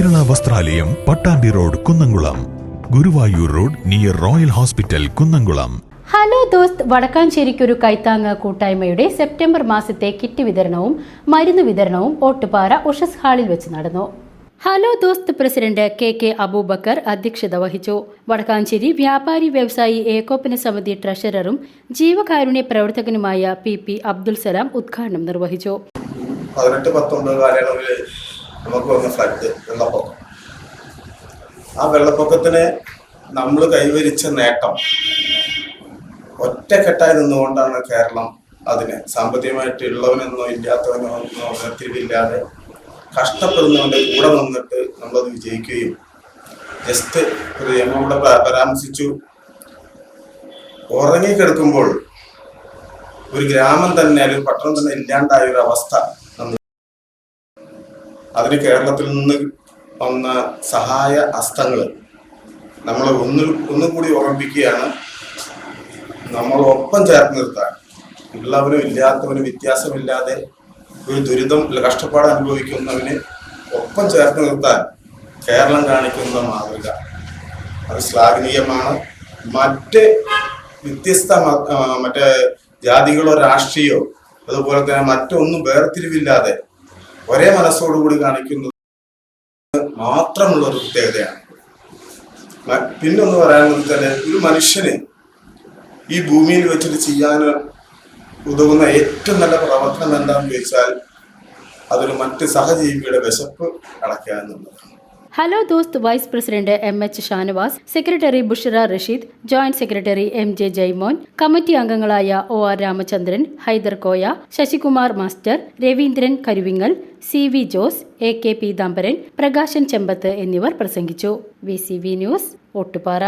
വസ്ത്രാലയം Pattambi road Kunnamkulam. Guruvayur road near royal hospital Kunnamkulam. Hello ദോസ്ത് വടക്കാഞ്ചേരിക്കൊരു കൈത്താങ്ങ് കൂട്ടായ്മയുടെ September മാസത്തെ കിറ്റ് വിതരണവും മരുന്ന് വിതരണവും ഓട്ടുപാറ ഉഷസ് ഹാളിൽ വെച്ച് നടന്നു. ഹലോ ദോസ്ത് പ്രസിഡന്റ് കെ കെ അബൂബക്കർ അധ്യക്ഷത വഹിച്ചു. വടക്കാഞ്ചേരി വ്യാപാരി വ്യവസായി ഏകോപന സമിതി ട്രഷററും ജീവകാരുണ്യ പ്രവർത്തകനുമായ പി പി അബ്ദുൽ സലാം ഉദ്ഘാടനം നിർവഹിച്ചു. പതിനെട്ട് പത്തൊമ്പത് കാലയളവിൽ നമുക്ക് വന്ന ഫ്ലഡ് വെള്ളപ്പൊക്കം. ആ വെള്ളപ്പൊക്കത്തിന് നമ്മൾ കൈവരിച്ച നേട്ടം ഒറ്റക്കെട്ടായി നിന്നുകൊണ്ടാണ് കേരളം അതിന് സാമ്പത്തികമായിട്ട് ഉള്ളവനെന്നോ ഇല്ലാത്തവനോ ഒന്നോ വേർതിരിവില്ലാതെ കഷ്ടപ്പെടുന്നവന്റെ കൂടെ നിന്നിട്ട് നമ്മളത് വിജയിക്കുകയും ജസ്റ്റ് ഒരു പ- പരാമർശിച്ചു. ഉറങ്ങിക്കിടക്കുമ്പോൾ ഒരു ഗ്രാമം തന്നെ അല്ലെങ്കിൽ പട്ടണം തന്നെ ഇല്ലാണ്ടായ ഒരു അവസ്ഥ അതിന് കേരളത്തിൽ നിന്ന് വന്ന സഹായ ഹസ്തങ്ങൾ നമ്മൾ ഒന്ന് ഒന്നും കൂടി ഓർമ്മിപ്പിക്കുകയാണ്. നമ്മളൊപ്പം ചേർത്ത് നിർത്താൻ ഉള്ളവനും ഇല്ലാത്തവനും വ്യത്യാസമില്ലാതെ ഒരു ദുരിതം കഷ്ടപ്പാട് അനുഭവിക്കുന്നവന് ഒപ്പം ചേർത്ത് നിർത്താൻ കേരളം കാണിക്കുന്ന മാതൃക. അത് ശ്ലാഘനീയമാണ്. മറ്റ് വ്യത്യസ്ത മറ്റേ ജാതികളോ രാഷ്ട്രീയോ അതുപോലെ തന്നെ മറ്റൊന്നും വേർതിരിവില്ലാതെ ഒരേ മനസ്സോടുകൂടി കാണിക്കുന്നത് മാത്രമുള്ള ഒരു പ്രത്യേകതയാണ് പിന്നൊന്ന് പറയാനുള്ളത് തന്നെ ഒരു മനുഷ്യന് ഈ ഭൂമിയിൽ വെച്ചിട്ട് ചെയ്യാൻ ഉതകുന്ന ഏറ്റവും നല്ല പ്രവർത്തനം എന്താണെന്ന് ചോദിച്ചാൽ അതൊരു മറ്റ് സഹജീവിയുടെ വിശപ്പ് അടയ്ക്കുക എന്നുള്ളതാണ്. Hello Dost vice president M H Shanavas secretary Bushara Rasheed joint secretary M J Jaimon committee അംഗങ്ങളായ O R Ramachandran Haider Koya Sasikumar master Raveendran Karuvingal C V Jose A K P Peethambaran Prakashan Chembath എന്നിവർ പ്രസംഗിച്ചു. V C V news Ottupara